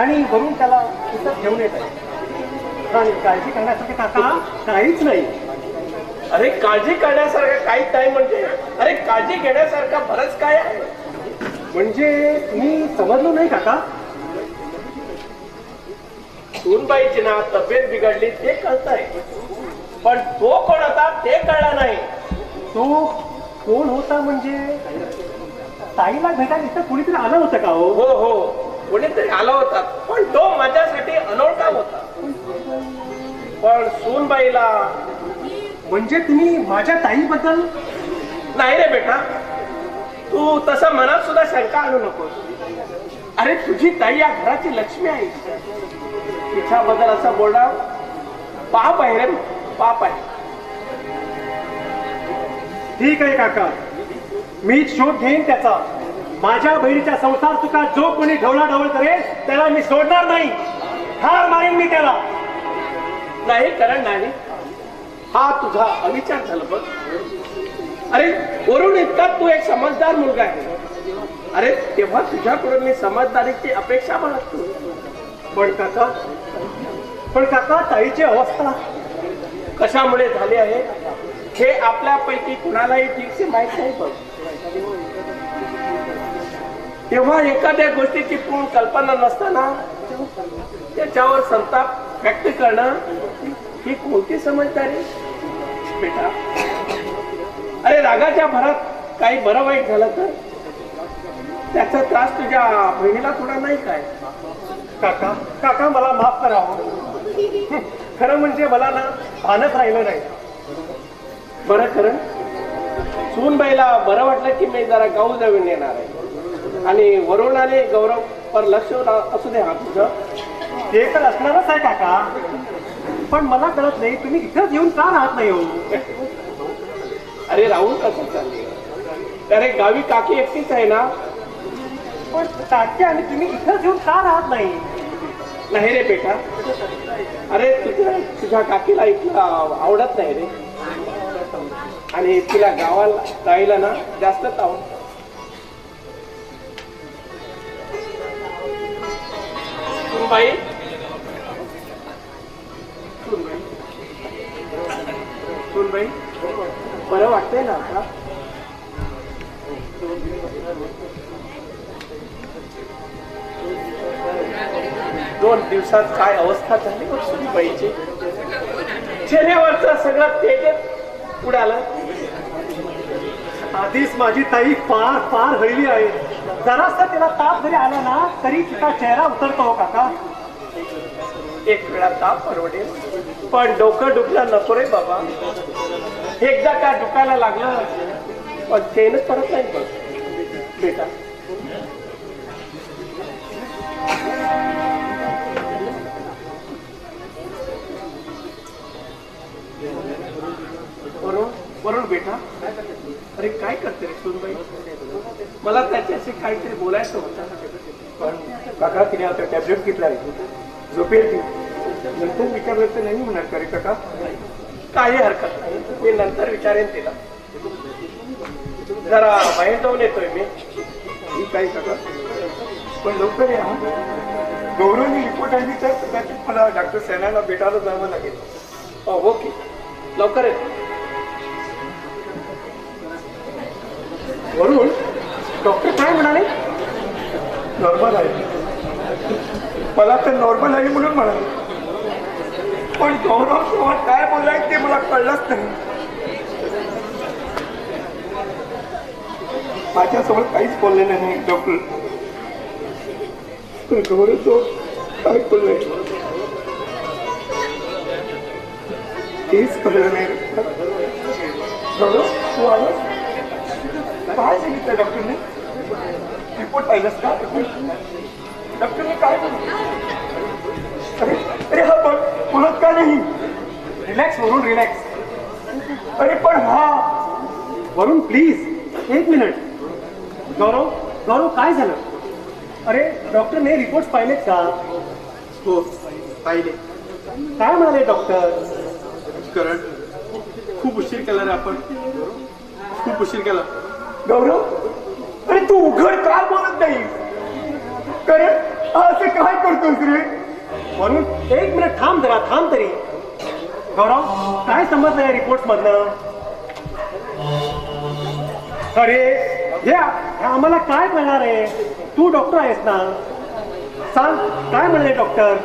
आणि वरून त्याला इथं घेऊन येत आहे. काळजी करण्यासाठी काका काहीच नाही. अरे काळजी करण्यासारखं काहीच नाही म्हणजे. अरे काळजी घेण्यासारखं बरंच काय आहे? म्हणजे मी समजलो नाही काका. सुनबाईची ना तब्येत बिघडली ते कळतंय. पण तो कोण होता ते कळलं नाही. तो कोण होता म्हणजे ताईला भेटायला इथं कुणीतरी आलं होतं का हो? हो हो. कोणीतरी आला होता. पण तो माझ्यासाठी अनोळखा होता. पण सुनबाईला म्हणजे तुम्ही माझ्या ताईबद्दल? नाही रे बेटा. तू तसं मनात सुद्धा शंका आणू नकोस. अरे तुझी ताई या घराची लक्ष्मी आहे. तिच्याबद्दल असं बोलणं पाप आहे रे पाप आहे. ठीक आहे काका. मी शोध घेईन त्याचा. माझ्या बहिणीच्या संसार चुका जो कोणी ढवळा ढवळ करेल त्याला मी सोडणार नाही. ठार मारेन मी त्याला. नाही कारण नाही. हा तुझा अविचार झाला बघ. अरे वरून इतका तू एक समजदार मुलगा आहे. अरे तेव्हा तुझ्याकडून मी समजदारीची अपेक्षा बाळगतो. पण काका पण काका ताईची अवस्था कशामुळे झाली आहे हे आपल्यापैकी कुणालाही ठीकसे माहीत नाही बघ. तेव्हा एखाद्या गोष्टीची पूर्ण कल्पना नसताना त्याच्यावर संताप व्यक्त करणं ही कोणती समजदारी? बेटा. अरे रागाच्या भरात काही बरं वाईट झालं तर? त्याचा त्रास तुझ्या बहिणीला थोडा नाही काय? काका काका मला माफ करावं खरं म्हणजे मला ना भानच राहिलं नाही. बरं खरं. सूनबाईला बरं वाटलं की मी जरा गाऊ जाऊन येणार आहे. आणि वरुण आणि गौरव पर लक्ष असू दे हा तुझं ते तर असणारच आहे काका. पण मला कळत नाही तुम्ही इथंच येऊन का राहत नाही हो? अरे राहुल कसं चालले? अरे गावी काकी एकटीच आहे ना? पण काकी आणि तुम्ही इथंच येऊन का राहत नाही? नाही रे बेटा. अरे तुझ्या तुझ्या काकीला इथलं आवडत नाही रे. आणि तिला गावाला जायला ना जास्तच आवडत. बाई सुनबाई बरं वाटतंय ना आता. दोन दिवसात काय अवस्था झाली मग सुनबाईची? चेहऱ्यावरचा सगळं तेज उडाला. आधीच माझी ताई पार पार हळली आहे. जरासा तिला ताप जरी आला ना तरी तिचा चेहरा उतरतो हो काका. एक वेळा ताप परवडेल पण डोकं दुखलं नको रे बाबा. एकदा का डुकायला लागलं पण चेनच परत नाही बघ बेटा काहीतरी बोलायचं होतं पण काका तिने आता टॅब्लेट घेतला आहे झोपेल ती. नंतर विचारलं तर नाही म्हणणार का रे काका? काही हरकत नाही. मी नंतर विचारेन तिला. जरा बाहेर जाऊन येतोय मी. ठीक आहे काका? पण लवकर या. गौरवनी रिपोर्ट आणली तर कदाचित मला डॉक्टर सेनाला भेटायला जावं लागेल. हो ओके लवकर येतो वरून डॉक्टर काय म्हणाले? नॉर्मल आहे. मला तर नॉर्मल आहे म्हणून म्हणाले. पण गौरव सोबत काय बोलाय ते मला कळलंच नाही. माझ्यासोबत काहीच बोलले नाही डॉक्टर. पण गौरव सोबत काय बोलले? तेच कळलं नाही. गौरव तू आलं काय सांगितलं डॉक्टरने? रिपोर्ट पाहिलंस का? डॉक्टरने काय अरे हा बघ बोलत का नाही? रिलॅक्स वरून रिलॅक्स अरे पण हा. वरून प्लीज एक मिनिट गौरव गौरव काय झालं? अरे डॉक्टरने रिपोर्ट पाहिलेत का? हो पाहिले. काय म्हणाले डॉक्टर करण खूप उशीर केला रे आपण. खूप उशीर केला. गौरव अरे तू उघड का बोलत नाही कारण असं काय करतोस रे? म्हणून एक मिनिट थांब जरा थांब तरी. गौरव काय समजलं या रिपोर्ट मधलं अरे हे आम्हाला काय म्हणणार आहे? तू डॉक्टर आहेस ना? सांग काय म्हणले डॉक्टर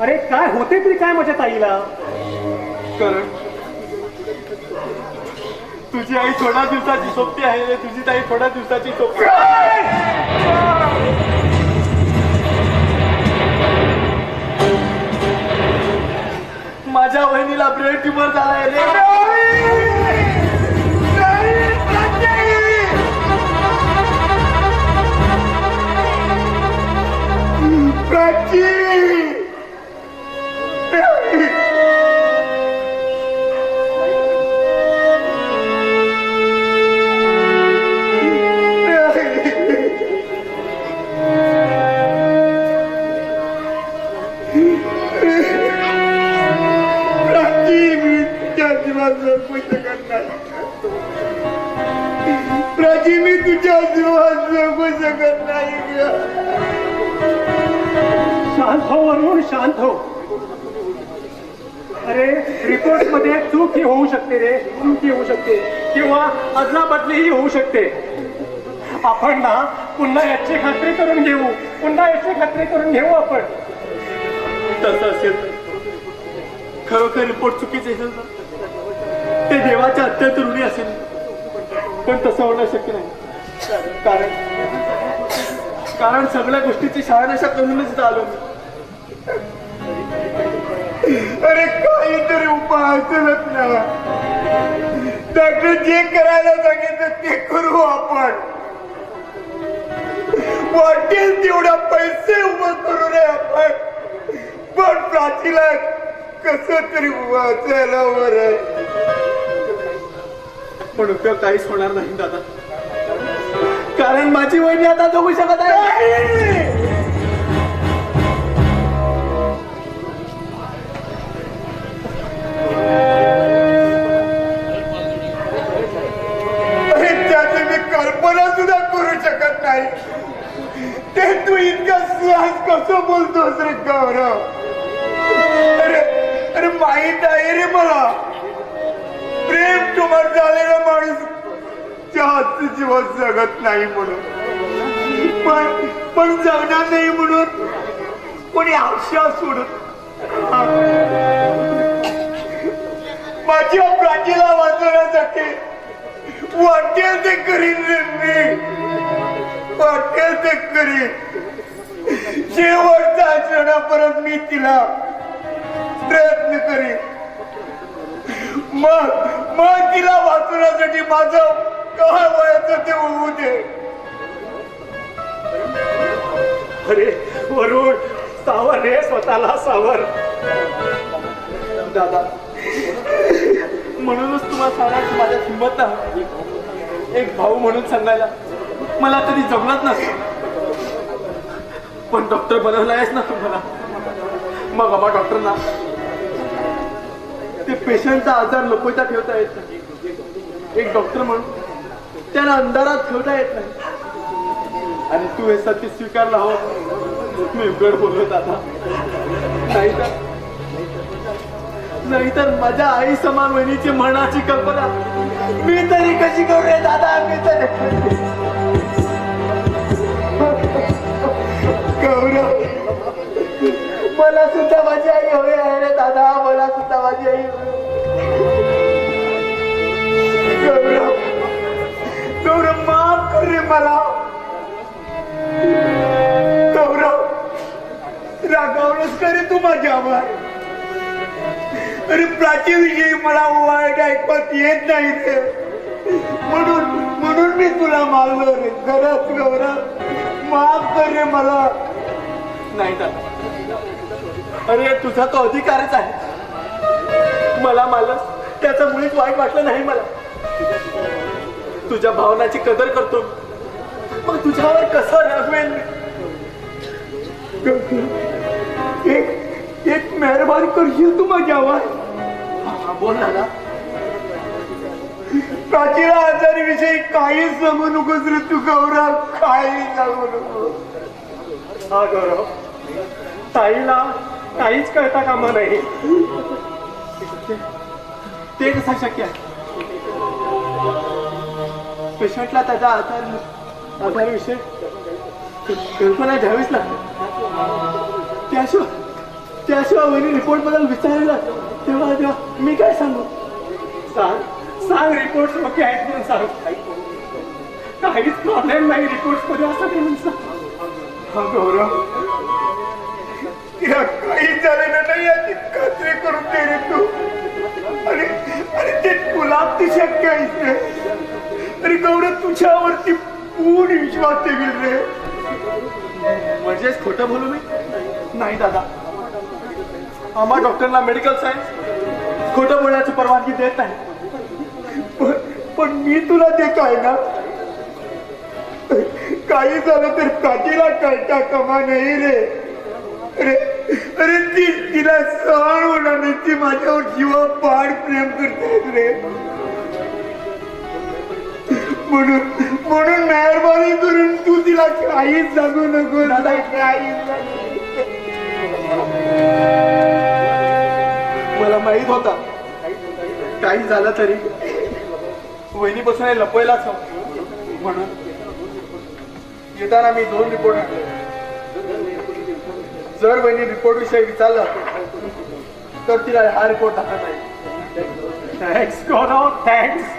अरे काय होते तरी काय माझ्या ताईला? करण तुझी आई थोड्या दिवसाची सोबती आहे रे. तुझी ताई थोड्या दिवसाची सोपी माझ्या बहिणीला ब्रेन ट्युमर झालाय रे होऊ शकते. आपण ना पुन्हा याची खात्री करून घेऊ. पुन्हा याची खात्री करून घेऊ आपण. तसं असेल खरोखर रिपोर्ट चुकीचे असेल तर ते देवाच्या अत्यंत ऋणी असेल. पण तसं होणं शक्य नाही. कारण कारण सगळ्या गोष्टीची शहानिशा करूनच आलो अरे काहीतरी उपाय असेलच ना डॉक्टर जे करायला सांगितलं ते करू आपण. वाटेल तेवढा पैसे उभं करू रे आपण. पण प्राचीला कस तरी वाचायला बरं पण उपयोग काहीच होणार नाही दादा. कारण माझी वहिनी आता जगू शकत आहे. काय ते तू इतका सहज कसं बोलतोस रे गौरव? अरे अरे माहीत आहे रे मला. प्रेम तुम्हाला झालेला माणूस जास्त जीवन जगत नाही म्हणून. पण पण जगणार नाही म्हणून कोणी आशा सोडत माझ्या प्राचीला वाचवण्यासाठी वाटेल ते करीन रे मी. वाटेल ते करीन. शेवटच्या क्षणापर्यंत मी तिला प्रयत्न करीन. मग मग तिला वाचवण्यासाठी माझं काय वयाचं ते होऊ दे. अरे वरुण सावर हे स्वतःला सावर. दादा म्हणूनच तुम्हाला सांगा माझ्या किंमत एक भाऊ म्हणून सांगायला. मला तरी जमलंच नसत. पण डॉक्टर बनवला आहेस ना तुम्हाला मग आम्हा डॉक्टरना ते पेशंटचा आजार लपवता ठेवता येत नाही. एक डॉक्टर म्हणून त्याला अंधारात ठेवता येत नाही. आणि तू हे सत्य स्वीकारला हो. मी उघड बोललो दादा नाही तर नाहीतर माझ्या आई समान वहिनीची म्हणाची कल्पना मी तरी कशी करू दादा? मी तरी मला सुद्धा माझी आई हवी आहे रे दादा मला सुद्धा माझी आई गौरव गौरव माफ कर रे मला. गौरव रागावलंच का रे तू माझ्यावर? अरे प्राचीविषयी मला वाईट ऐकवत येत नाही रे. म्हणून म्हणून मी तुला मारलो रे. खरंच गौरव माफ कर रे मला. नाही दादा. अरे तुझा तो अधिकारच आहे. मला मालस त्याचं मुळीच वाईट वाटलं नाही मला. तुझ्या भावनाची कदर करतो मग तुझ्यावर कसं रागवेल मी? एक एक मेहरबानी करशील तू माझ्यावर. बोल ना प्राचीला आजारी विषयी काहीच सांगू नकोस रे तू गौरव. काही सांगू नको हा गौरव. ताईला काहीच कळता कामा नाही. ते कसं शक्य आहे? पेशंटला त्याचा आधार आधारविषयी कल्पना घ्यावीच लागते. त्याशिवाय त्याशिवाय वरील रिपोर्टबद्दल विचारला तेव्हा तेव्हा मी काय सांगू? सांग सांग रिपोर्ट ओके आहेत म्हणून सांग. काहीच प्रॉब्लेम नाही रिपोर्टमध्ये असं म्हणून सांग? हा गौरव. तिला काही झालेलं नाही याची खात्री करून दे रे तू. अरे अरे ते तुला ती शक्य आहेस रे अरे गौरव तुझ्यावरती पूर्ण विश्वास ठेवील रे. म्हणजेच खोटं बोलू मी? नाही दादा. आम्हा डॉक्टरला मेडिकल सायन्स खोटं बोलण्याची परवानगी देत नाही. पण मी तुला देत आहे ना? काही झालं तर प्राचीला कळता कमा नाही रे. अरे अरे ती तिला सहन होणार नाही. ती माझ्यावर जीवा पाड प्रेम करते रे. म्हणून म्हणून मेहरबानी करून तू तिला काहीच सांगू नको. दादा काहीच मला माहीत होता. काही झालं तरी. वहिनीपासून हे लपवायलाच म्हणून. येताना मी दोन रिपोर्ट आणले. जर वहिनी रिपोर्ट विषयी विचारलं. तर तिला हा रिपोर्ट दाखवत नाही. Thanks Gaurav thanks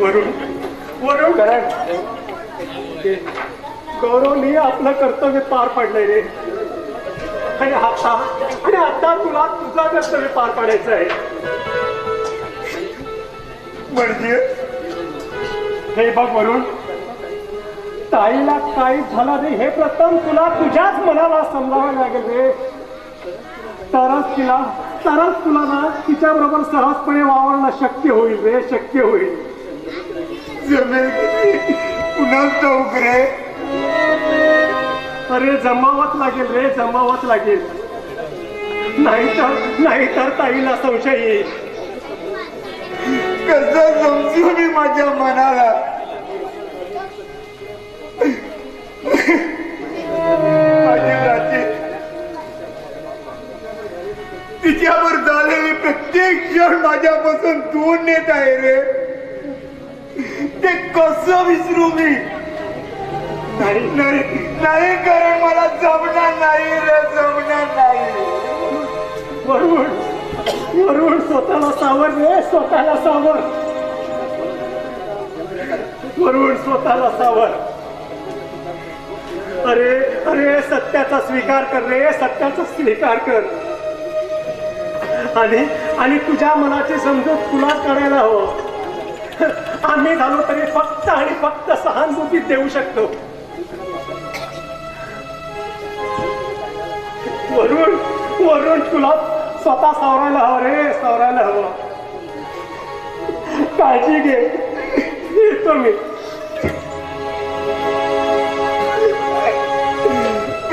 Varun Varun. कारण. गौरवने आपलं कर्तव्य पार पाडलंय रे. आणि आता आणि आता तुला तुझं कर्तव्य पार पाडायचं आहे. म्हणजे हे बघ वरुण. ताईला काही झालं नाही हे प्रथम तुला तुझ्याच मनाला समजावं लागेल रे. तरच तिला तरच तुला ना तिच्या बरोबर सहजपणे वावरणं शक्य होईल रे शक्य होईल? पुन्हा चौक रे. अरे जमावच लागेल रे जमावच लागेल. नाहीतर नाहीतर ताईला संशय येईल. कसं समजू मी माझ्या मनाला? माझी रात्री तिच्यावर झालेली प्रत्येक क्षण माझ्यापासून दूर नेत आहे रे. ते कसं विसरू मी? नाही. नाही नाही कारण मला जमणार नाही रे जमणार नाही. वरुण वरुण स्वतःला सावर रे स्वतःला सावर. वरुण स्वतःला सावर. अरे अरे सत्याचा स्वीकार कर रे सत्याचा स्वीकार कर. आणि आणि तुझ्या मनाची समजूत तुला करायला हवं आम्ही झालो तरी फक्त आणि फक्त सहानुभूती देऊ शकतो. वरुण वरुण तुला स्वतः सावरायला हवं रे सावरायला हवं. काळजी घे. येतो मी.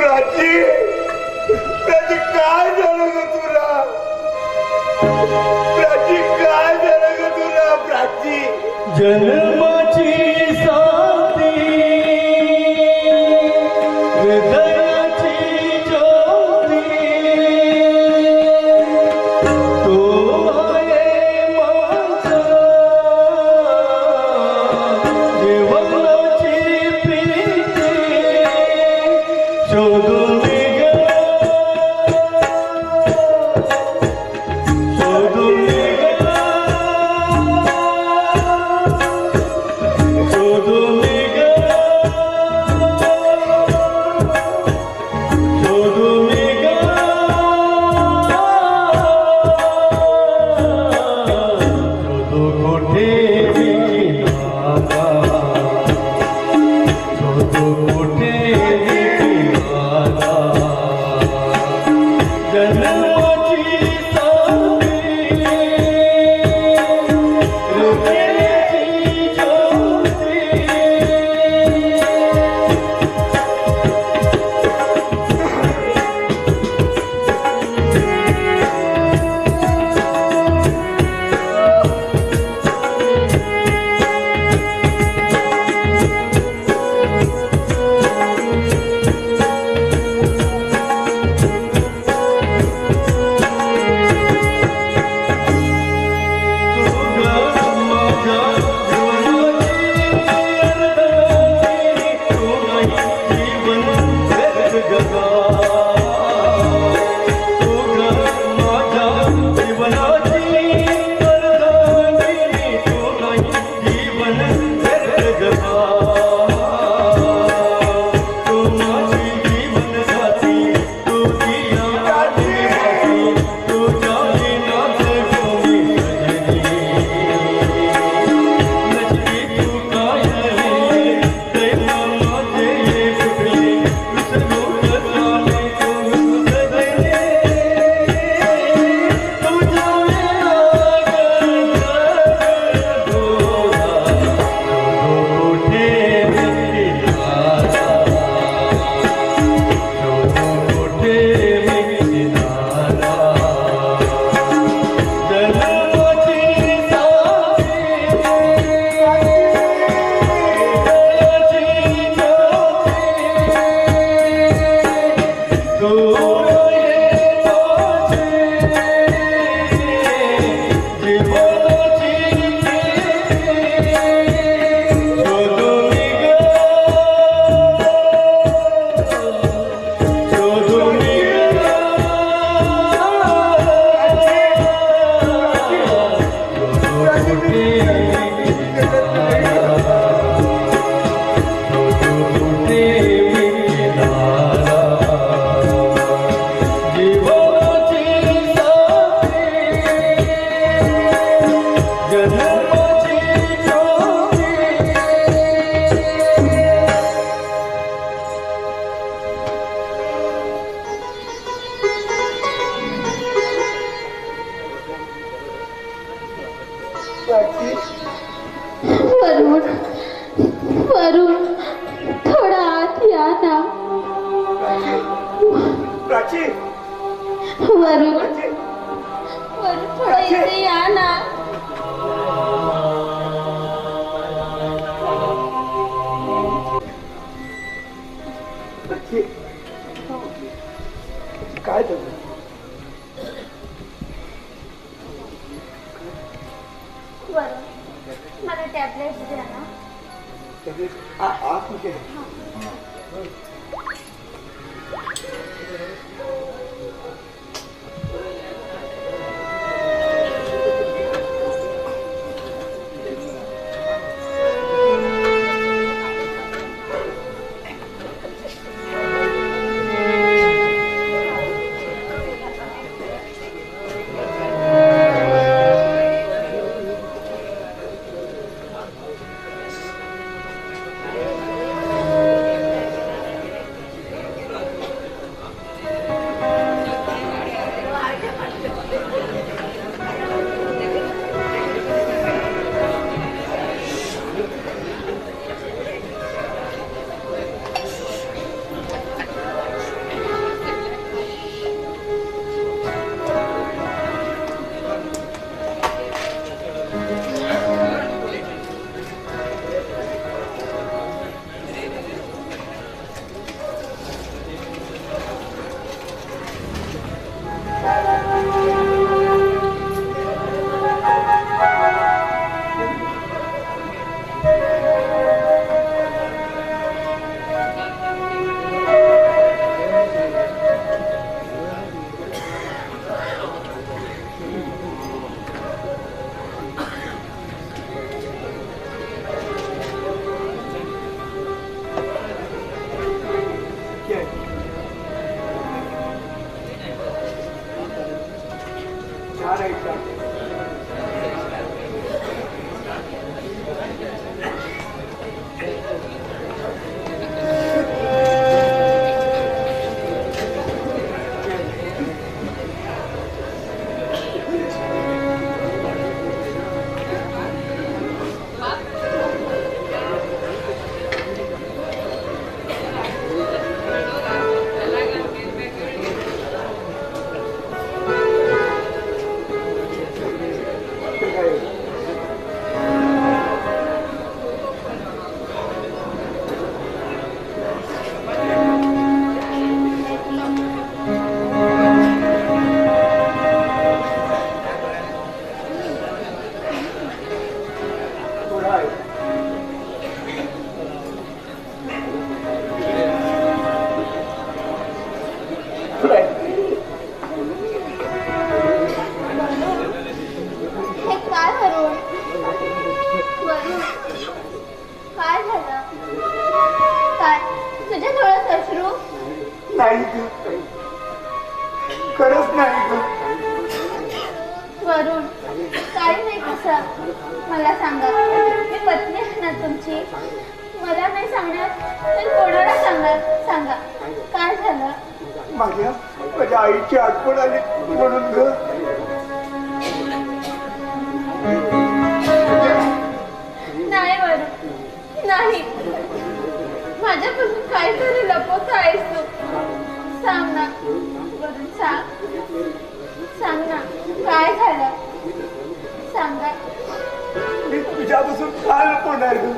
राजी राजी काय झालं ग तुला? प्राची काय झालं ग तुला प्राची? जन्माची वरुण मला टॅबलेट द्या ना आ- आतमध्ये चार माझ्या आईची आठवण आली म्हणून ग. नाही नाही. माझ्यापासून काहीतरी लपवत आहेस तू. सांग ना सांग. सांग ना काय झालं? सांगा मी तुझ्यापासून का लपवणार ग?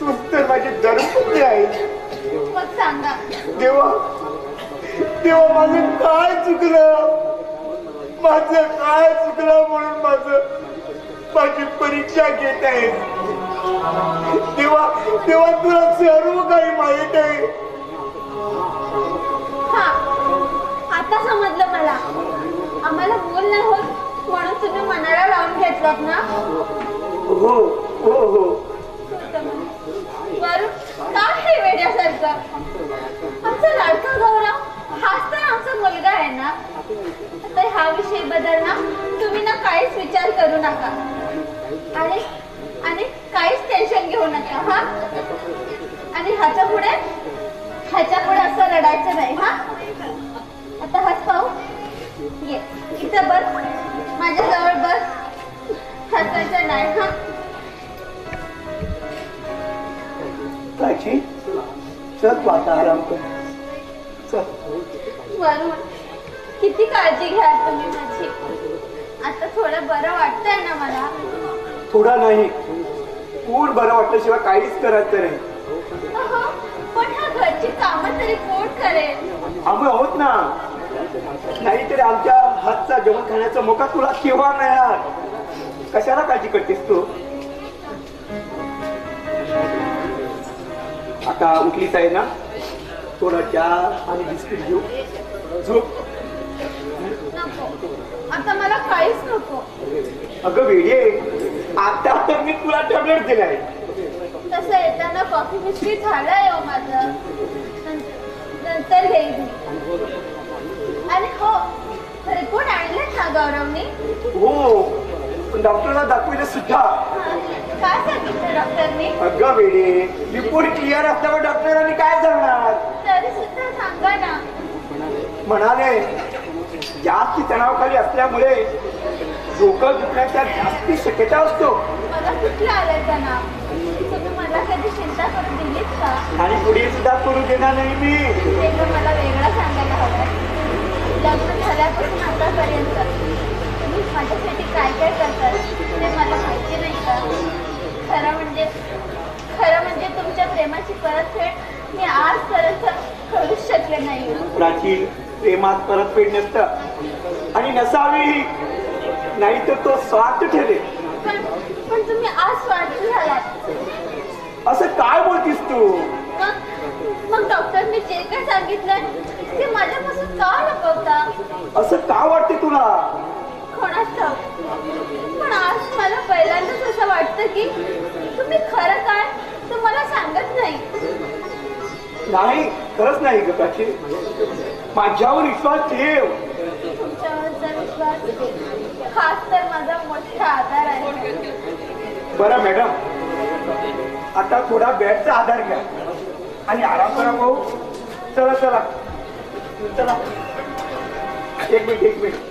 तूच तर माझी धर्मपत्नी आहे मग सांगा देवा देवा माझं काय चुकलं? माझं काय चुकलं म्हणून माझं माझी परीक्षा घेत आहे. देवा देवा तुला सर्व काही माहीत आहे. हा आता समजलं मला. आम्हाला मूल नाही होत. म्हणून तुम्ही मनाला लावून घेतलात ना? हो हो हो. हा ना तुम्ही ना काहीच विचार करू नका आणि आणि काहीच टेन्शन घेऊ नका हा आणि ह्याच्या पुढे ह्याच्या पुढे असं रडायचं नाही हा आता हाच पाहू ये इथं बस माझ्या जवळ बस हसायचं नाही हा चल तू आता आराम कर चल वरून किती काळजी घ्या तुम्ही माझी? आता थोडं बरं वाटतंय ना मला. थोडा नाही. पूर बरं वाटल्याशिवाय काहीच करायचं नाही. अहो, पण ह्या घरची कामं तरी कोण करेल? आम्ही आहोत ना. नाहीतरी आमच्या हातचा जेवण खाण्याचा मोका तुला केव्हा मिळणार? कशाला काळजी करतेस तू? आता उठलीच आहे ना? थोडा चहा आणि बिस्किट घेऊ. झोप. आता मला काहीच नको. अगं वेडे आता तर मी तुला टॅबलेट दिलाय. तसं येताना कॉफी बिस्किट झालंय हो माझं. नंतर- घेईन मी. आणि हो रिपोर्ट आणले ना गौरवनी? हो डॉक्टरला दाखवलं सुद्धा. काय सांगितलं डॉक्टरनी अगं वेडे रिपोर्ट क्लिअर असल्यावर डॉक्टरांनी काय सांगणार? तरी सुद्धा सांगा ना. म्हणाले जास्त तणावाखाली असल्यामुळे डोकं दुखण्याच्या जास्ती शक्यता असतो. मला कुठलं आलंय ना तुम्ही मला कधी चिंता करून दिलीत का? आणि पुढे सुद्धा करू देणार नाही मी. ते तर मला वेगळं सांगायला हवं. लग्न झाल्यापासून आतापर्यंत तुम्ही माझ्यासाठी काय काय करतात ते मला माहिती नाही का? खरं म्हणजे खरं म्हणजे तुमच्या प्रेमाची परतफेड मी आजपर्यंत करूच शकले नाही. प्राची प्रेमात परतफेड नसतं आणि नसावी नाही तर तो स्वार्थ ठरेल पण तुम्ही आज स्वार्थी झालात. असं काय बोलतीस तू? मग डॉक्टरने जे काय सांगितलंय ते माझ्यापासून का लपवता? असं का वाटते तुला? पण आज मला पहिल्यांदाच असं वाटतं की तुम्ही खरं काय तर मला सांगत नाही. नाही खरंच नाही ग माझ्यावर विश्वास ठेव. हाच तर माझा मोठा आधार आहे. बरं मॅडम. आता थोडा बेडचा आधार घ्या. आणि आराम करा भाऊ. चला चला. चला. एक मिनिट एक मिनिट.